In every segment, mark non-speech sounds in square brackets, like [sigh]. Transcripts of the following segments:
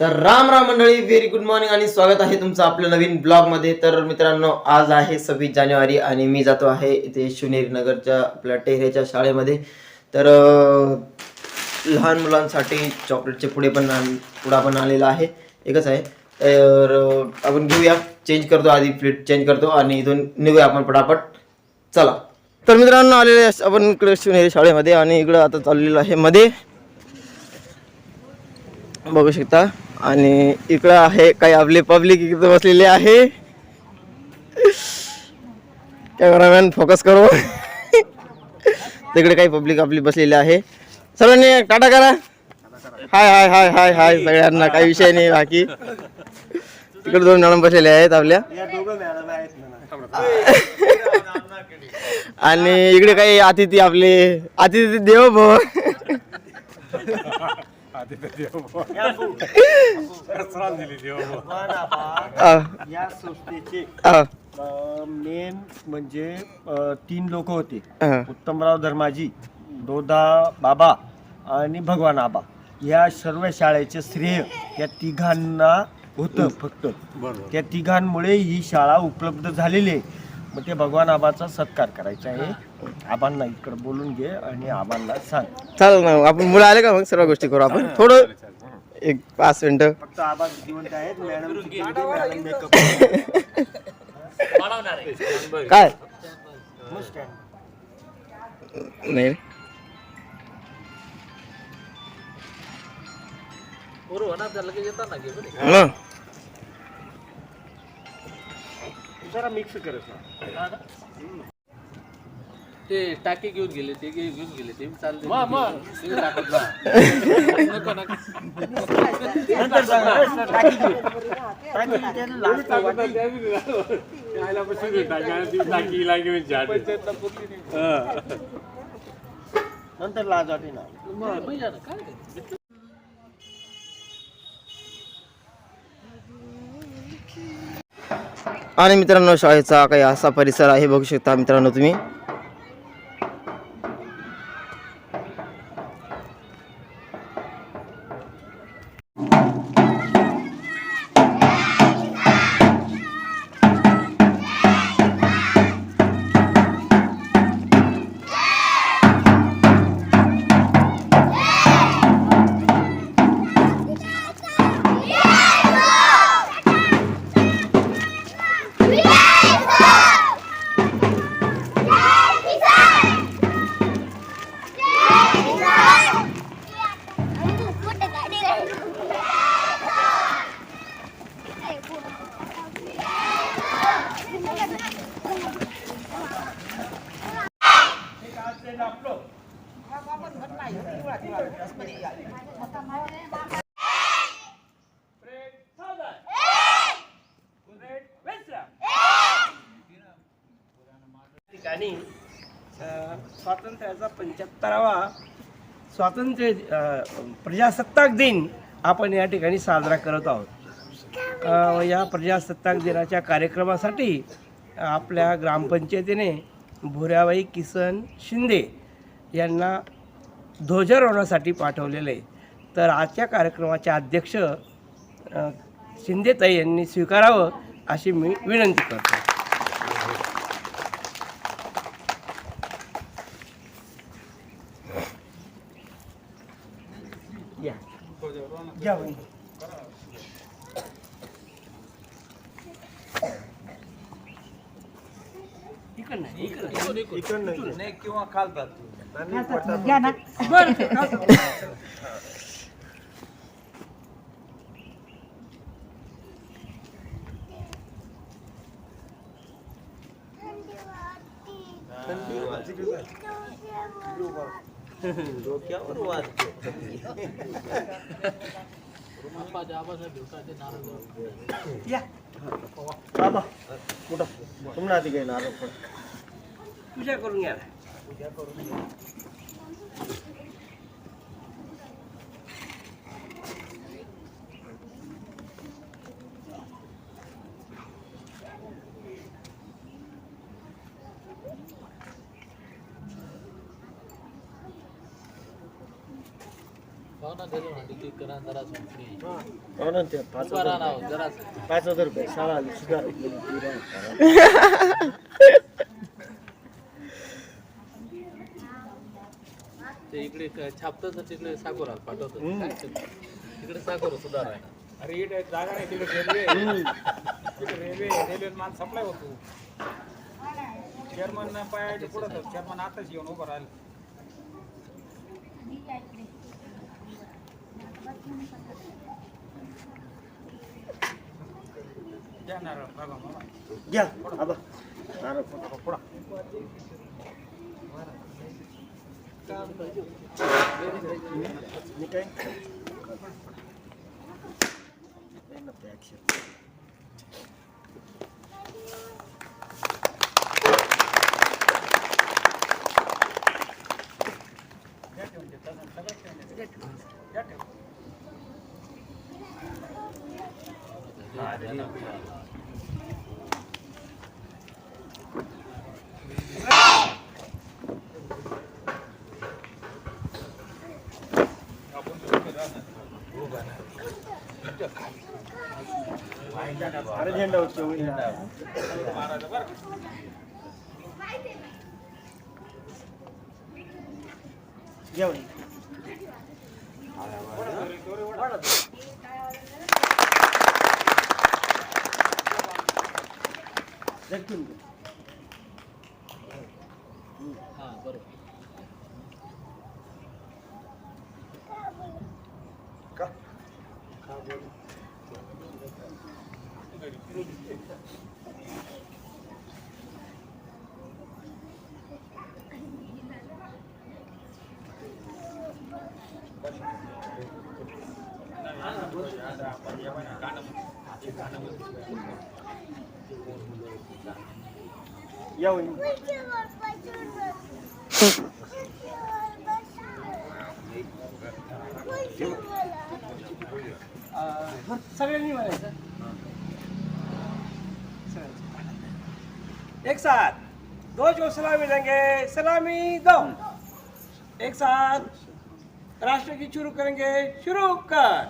तर राम राम मंडळी very good morning आणि स्वागत आहे तुमचं आपल्या नवीन ब्लॉगमध्ये. तर मित्रांनो आज आहे सव्वीस जानेवारी आणि मी जातो आहे इथे शिवनेरी नगरच्या आपल्या टेहरेच्या शाळेमध्ये. तर लहान मुलांसाठी चॉकलेटचे पुढे पण पुढा पण आलेला आहे. एकच आहे. तर आपण घेऊया. चेंज करतो आधी प्लेट चेंज करतो आणि इथून निघूया आपण पटापट. चला. तर मित्रांनो आलेले आपण इकडे शिवनेरी शाळेमध्ये आणि इकडं आता चाललेलं आहे मध्ये. बघू शकता. आणि इकडं आहे काही आपले पब्लिक इकडे बसलेले आहे. कॅमेरामॅन फोकस करू. तिकडे काही पब्लिक आपली बसलेली आहे. सर्वांनी टाटा करा. हाय हाय हाय हाय हाय सगळ्यांना काही विषय नाही बाकी. तिकडे दोन मॅडम बसलेले आहेत आपल्या. आणि इकडे काही अतिथी आपले अतिथी देव भव या संस्थेचे मेन म्हणजे तीन लोक होते. उत्तमराव धर्माजी दोदा बाबा आणि भगवान आबा या सर्व शाळेचे श्रेय या तिघांना होतं फक्त. त्या तिघांमुळे ही शाळा उपलब्ध झालेली आहे. मग ते भगवान आबाचा सत्कार करायचा आहे. आबांना इकडे बोलून घे आणि आबांना सांग. चालेल ना आपण मुलं आले का मग? सर्व गोष्टी करू आपण. थोडं एक पाच मिनिटं. फक्त आबा जिवंत आहेत मॅडम काय? मस्त आहे. नाही हं. जरा मिक्स करत ना ते टाकी घेऊन गेले ते घेऊन गेले ते नका. नंतर लाज वाटे ना, काय आणि मित्रांनो शाळेचा काही असा परिसर आहे बघू शकता मित्रांनो तुम्ही. करावा स्वातंत्र्य प्रजासत्ताक दिन आपण या ठिकाणी साजरा करत आहोत. या प्रजासत्ताक दिनाच्या कार्यक्रमासाठी आपल्या ग्रामपंचायतीने भुऱ्याबाई किसन शिंदे यांना ध्वजारोहणासाठी पाठवलेलं. आहे तर आजच्या कार्यक्रमाचे अध्यक्ष शिंदेताई यांनी स्वीकारावं अशी मी विनंती करतो या या वहिनी. इकडं नाही, इकडं नाही. आप्पाच्या आबासाहेब भेटायचे नारळ जाऊ. या. बाबा कुठं? तुम्हाला आधी घेणार पूजा करून घ्या पूजा करून पाहुणा घरी म्हणते की करा जरा फ्री. हो ना ते पाच उभा हजार राहणार जरा पाच हजार रुपये शाळा सुद्धा [laughs] ते इकडे क- छापतं तर तिकडे साखर पाठवतो? तिकडे साखर सुधार आहे. अरे इकडे जागा नाही तिकडे रेल्वे रेल्वे रेल्वे माल सप्लाय होतो. चेअरमन पायाच्या पुढं चेअरमन आताच येऊन उभं राहिलं. द्या नारळ बघा मला घ्या आबा. नारळ. पुढा. मी काय नाही ना ते action. द्या ठेवून दे तसं सगळं ठेवून दे द्या ठेवून अरे झेंडा उचलू. हां बरं बरोबर या वही. सगळ्यांनी म्हणायचं एक साथ दो जो सलामी देंगे सलामी दो एक साथ राष्ट्र की शुरू करेंगे शुरू कर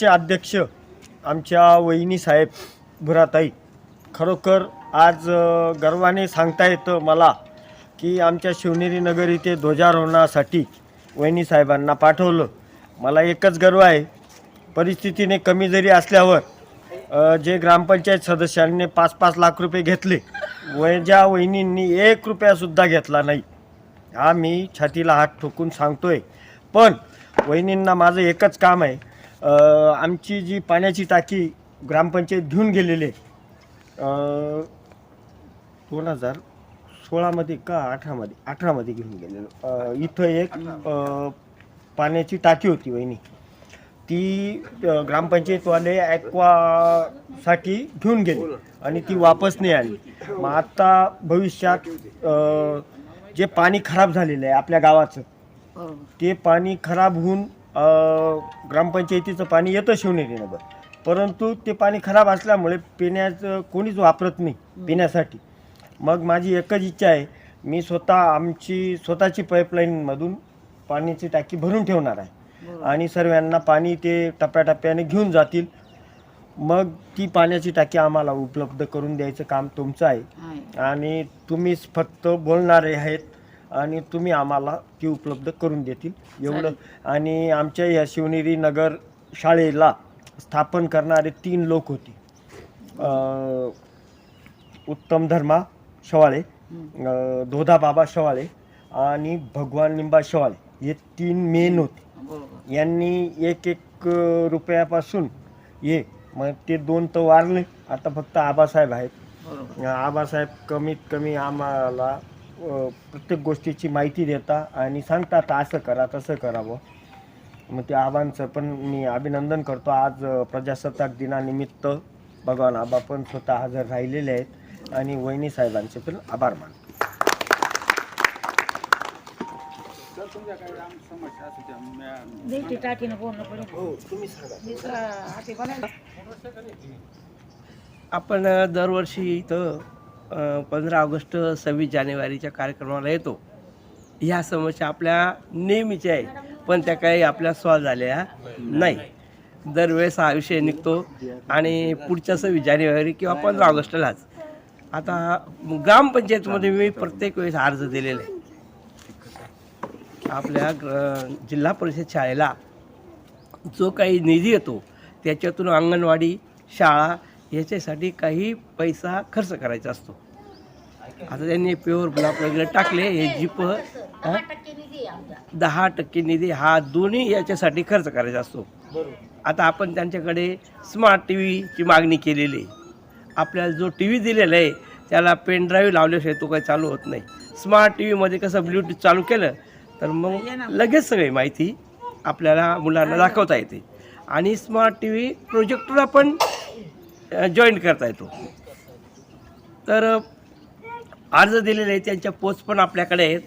आजचे अध्यक्ष आमच्या वहिनी साहेब भुराताई खरोखर आज गर्वाने सांगता येतं मला की आमच्या शिवनेरी नगर इथे ध्वजारोहणासाठी वहिनी साहेबांना पाठवलं. मला एकच गर्व आहे परिस्थितीने कमी जरी असल्यावर जे ग्रामपंचायत सदस्यांनी पाच पाच लाख रुपये घेतले व ज्या वहिनींनी एक रुपयासुद्धा घेतला नाही. हा मी छातीला हात ठोकून सांगतोय. पण वहिनींना माझं एकच काम आहे आमची जी पाण्याची टाकी ग्रामपंचायत घेऊन गेलेली आहे दोन हजार सोळामध्ये का अठरामध्ये अठरामध्ये घेऊन गेलेलो. इथं एक पाण्याची टाकी होती वहिनी. ती ग्रामपंचायतवाले ॲक्वासाठी घेऊन गेले आणि ती वापस नाही आली. मग आता भविष्यात जे पाणी खराब झालेलं आहे आपल्या गावाचं ते पाणी खराब होऊन ग्रामपंचायतीचं पाणी येतं शिवनेरी नगर परंतु ते पाणी खराब असल्यामुळे पिण्याचं कोणीच वापरत नाही पिण्यासाठी. मग माझी एकच इच्छा आहे मी स्वतः आमची स्वतःची पाईपलाईनमधून पाण्याची टाकी भरून ठेवणार आहे. आणि सर्वांना पाणी ते टप्प्याटप्प्याने घेऊन जातील. मग ती पाण्याची टाकी आम्हाला उपलब्ध करून द्यायचं काम तुमचं आहे. आणि तुम्हीच फक्त बोलणारे आहेत आणि तुम्ही आम्हाला ती उपलब्ध करून देतील. एवढं. आणि आमच्या या शिवनेरी नगर शाळेला स्थापन करणारे तीन लोक होते. अं, उत्तम धर्मा शवाळे धोधा बाबा शवाळे आणि भगवान लिंबा शवाळे हे तीन मेन होते. यांनी एक एक अं, रुपयापासून ये मग ते दोन तर वारले. आता फक्त आबासाहेब आहेत. आबासाहेब कमीत कमी आम्हाला प्रत्येक गोष्टीची माहिती देता आणि सांगतात असं करा तसं करावं. मग ते आबांचं पण मी अभिनंदन करतो. आज प्रजासत्ताक दिनानिमित्त भगवान आबा पण स्वतः हजर राहिलेले आहेत आणि वहिनी साहेबांचे पण आभार मानतो हो आपण दरवर्षी इथं पंधरा ऑगस्ट सव्वीस जानेवारीच्या कार्यक्रमाला येतो. ह्या समस्या आपल्या नेहमीच्या आहे पण त्या काही आपल्या सॉल्व झाल्या नाही. दरवेळेस हा विषय निघतो आणि पुढच्या सव्वीस जानेवारी किंवा पंधरा ऑगस्टलाच आता ग्रामपंचायतमध्ये मी प्रत्येक वेळेस अर्ज दिलेला आहे. आपल्या ग्र जिल्हा परिषद शाळेला जो काही निधी येतो त्याच्यातून अंगणवाडी शाळा याच्यासाठी काही पैसा खर्च करायचा असतो. आता त्यांनी प्युअर ब्लॉक वगैरे टाकले हे जीप हा? दहा टक्के निधी हा दोन्ही याच्यासाठी खर्च करायचा असतो. आता आपण त्यांच्याकडे स्मार्ट टी व्हीची मागणी केलेली. आहे आपल्याला जो टी व्ही दिलेला आहे त्याला पेन ड्राईव्ह लावल्याशिवाय तो काही चालू होत नाही. स्मार्ट टी व्हीमध्ये कसं ब्ल्यूटूथ चालू केलं तर मग लगेच सगळी माहिती आपल्याला मुलांना दाखवता येते. आणि स्मार्ट टी व्ही प्रोजेक्टरला पण जॉईन करता येतो. तर अर्ज दिलेले आहे त्यांच्या पोस्ट पण आपल्याकडे आहेत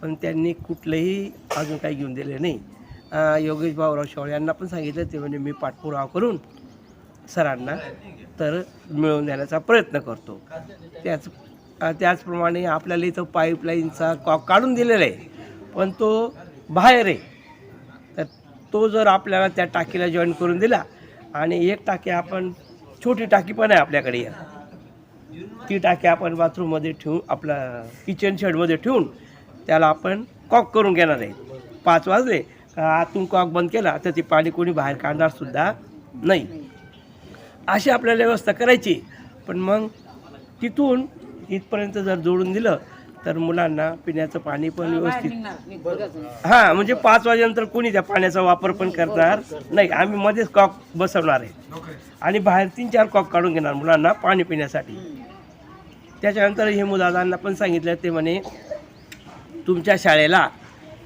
पण त्यांनी कुठलंही अजून काही घेऊन दिले नाही. योगेश भाऊराव शेवळे यांना पण सांगितलं ते म्हणजे मी पाठपुरावा करून सरांना तर मिळवून देण्याचा प्रयत्न करतो. त्याच त्याचप्रमाणे आपल्याला इथं पाईपलाईनचा कॉक काढून दिलेला आहे पण तो बाहेर आहे. तर तो जर आपल्याला त्या टाकीला जॉईन करून दिला आणि एक टाकी आपण छोटी टाकी पण आहे आपल्याकडे. या ती टाकी आपण बाथरूममध्ये ठेवून आपला किचन शेडमध्ये ठेवून त्याला आपण कॉक करून घेणार आहे. पाच वाजले आतून कॉक बंद केला तर ते पाणी कोणी बाहेर काढणारसुद्धा नाही. अशी आपल्याला व्यवस्था करायची. पण मग तिथून इथपर्यंत जर जोडून दिलं तर मुलांना पिण्याचं पाणी पण व्यवस्थित हां म्हणजे पाच वाजेनंतर कोणी त्या पाण्याचा वापर पण करणार नाही. आम्ही मध्येच कॉक बसवणार आहे. आणि बाहेर तीन चार कॉक काढून घेणार मुलांना पाणी पिण्यासाठी. त्याच्यानंतर हे मुलांना पण सांगितलं ते म्हणे तुमच्या शाळेला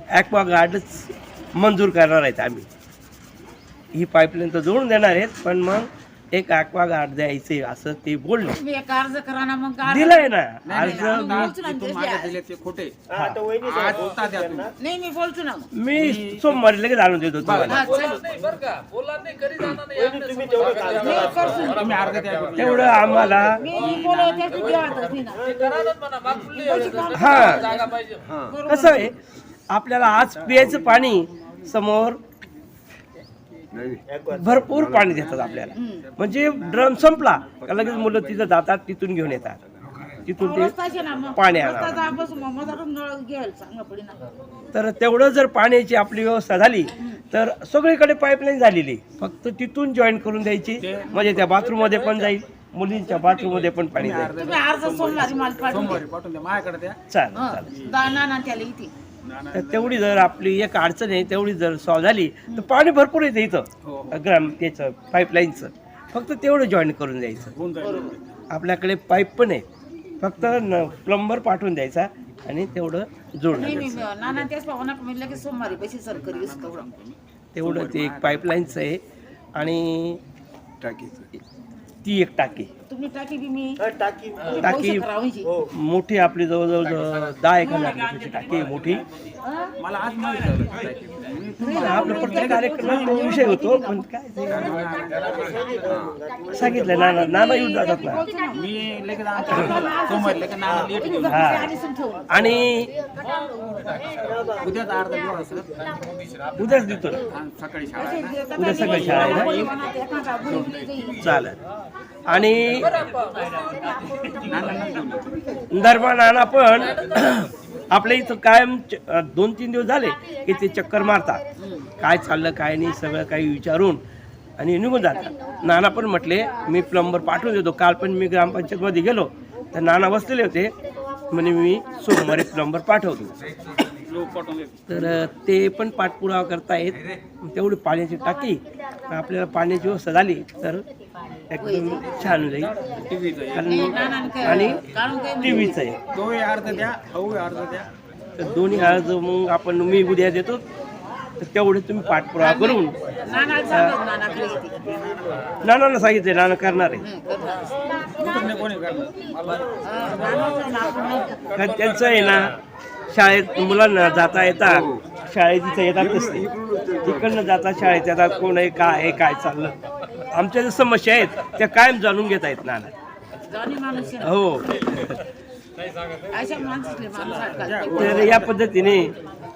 ॲक्वा गार्डच मंजूर करणार आहेत आम्ही. ही पाईपलाईन तर जोडून देणार आहेत पण मग एक ॲक्वा गार्ड द्यायचे असं ते बोलले एक अर्ज करा ना मग अर्ज- दिलंय ना अर्ज आम्ही बोलतो ना इथून तेच मागे द्या. दिले ते खोटे हा, आता वहिनी आज होता द्या तुम्ही. नाही मी बोलतो ना मग. मी सोमवारी लगेच आणून देतो तुम्हाला हा, चल. बरं का बोला नाही घरी जाणार नाही वहिनी, तुम्ही तेवढं काढा. मी करतो. तुम्ही अर्ध द्या बरं. तेवढं आम्हाला मी बोलवते त्याची द्या अर्ज नाही ना. ते करायलाच म्हणा मागपुढली हा जागा पाहिजे कसं आहे आपल्याला आज पियाचं पाणी समोर भरपूर पाणी देतात आपल्याला. म्हणजे ड्रम संपला का लगेच मुलं तिथं जातात तिथून घेऊन येतात. तिथून ते. पाणी ना. तर तेवढं जर पाण्याची आपली व्यवस्था झाली तर सगळीकडे पाईपलाईन झालेली. फक्त तिथून जॉईन करून द्यायची. म्हणजे त्या बाथरूममध्ये पण जाईल मुलींच्या बाथरूममध्ये पण पाणी जाईल. चालेल तर तेवढी जर आपली एक अडचण आहे तेवढी जर सॉल्व झाली तर पाणी भरपूर येते हो. इथं ग्राम त्याचं पाईपलाईनचं फक्त तेवढं जॉईन करून द्यायचं. आपल्याकडे पाईप पण आहे. फक्त न प्लंबर पाठवून द्यायचा आणि तेवढं तेवढं. तेवढं ते एक पाईपलाईनचं आहे आणि ती एक टाकी. तुम्ही टाकी बी मी. टाकी. टाकी करावची मोठी आपली जवळजवळ जवळ दहा एक हजार लिटरची टाकी आहे मोठी. आपलं प्रत्येक कार्यक्रमात तो विषय होतो पण काय ते सांगितलं नाना नाना येऊन जातात ना. हा. आणि उद्याच देतो ना. उद्या सकाळी शाळा आहे ना. चालेल. आणि दरबार नाना पण आपल्या इथं कायम च- दोन तीन दिवस झाले की ते चक्कर मारतात. काय चाललं काय नाही सगळं काही विचारून आणि निघून जातात. नाना पण म्हटले मी प्लंबर पाठवून देतो. काल पण मी ग्रामपंचायतमध्ये गेलो तर नाना बसलेले होते. म्हणे मी सोमवारी प्लंबर पाठवतो. तर ते पण पाठपुरावा करतायत. तेवढी पाण्याची टाकी. आपल्याला पाण्याची व्यवस्था झाली. तर एकदम छान होईल. कारण आणि टी व्हीचं आहे तर दोन्ही अर्ज मग आपण मी उद्या देतो. तर तेवढे तुम्ही पाठपुरावा करून. नानांना सांगितले नाना करणार आहे. कारण त्यांचं आहे ना शाळेत मुलांना जाता येता शाळेत तिथं येतातच ते तिकडनं जाता शाळेत येतात कोण आहे काय आहे काय चाललं. आमच्या ज्या समस्या आहेत त्या कायम जाणून घेता येत नाना जाणी माणूस आहे. हो. तर या पद्धतीने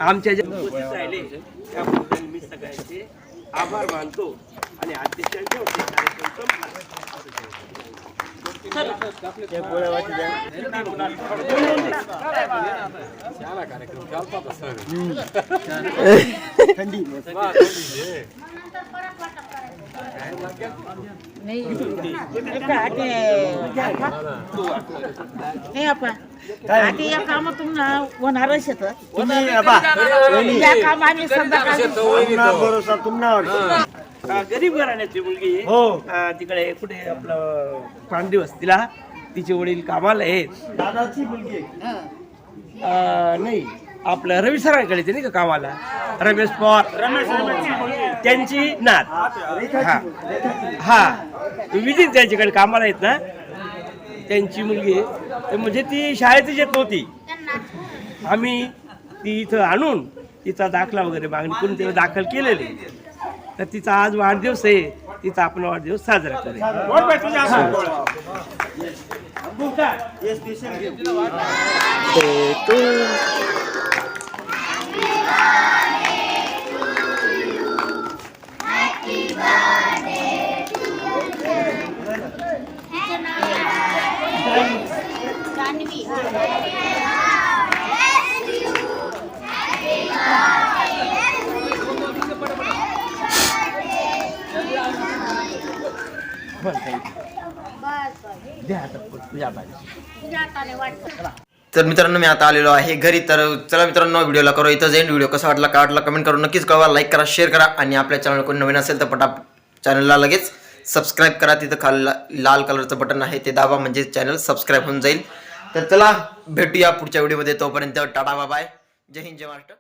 आमच्या ज्या उपस्थित राहिले त्याबद्दल मी सगळ्यांचे आभार मानतो आणि अध्यक्षांचे होते कार्यक्रम संपला. [laughs] नाही. आपण या होणारच येतं या काम आम्ही संध्याकाळी पुन्हा भरोसा तुम्हाला हा, गरीब घराण्याची मुलगी आहे. हो. तिकडे कुठे आपलं तिला तिचे वडील कामाला आहेत. दादाची मुलगी नाही. आपलं रवी सरांकडे ते नाही का कामाला? रमेश पवार. त्यांची नात. हा. हा. विजित त्यांच्याकडे कामाला आहेत ना? त्यांची मुलगी आहे. तर म्हणजे ती शाळेतच येत नव्हती. आम्ही ती इथं आणून तिचा दाखला वगैरे मागणी करून तिला दाखल केलेली. तर तिचा आज वाढदिवस आहे. तिचा आपण वाढदिवस साजरा करेल हे स्पेशल गिफ्ट. द्या आता तुझ्या बाजूला. तर मित्रांनो मी आता आलेलो आहे घरी. तर चला मित्रांनो व्हिडिओला करू. इथं जाईन व्हिडिओ. कसा वाटला काय वाटला कमेंट करून नक्कीच कळवा. लाईक करा शेअर करा आणि आपल्या चॅनल कोण नवीन असेल तर पटा चॅनलला लगेच सबस्क्राईब करा. तिथं खाली लाल कलरचं बटन आहे ते दाबा म्हणजे चॅनल सबस्क्राईब होऊन जाईल. तर चला भेटूया पुढच्या व्हिडिओमध्ये. तोपर्यंत टाटा बाबाय जय हिंद जय महाराष्ट्र.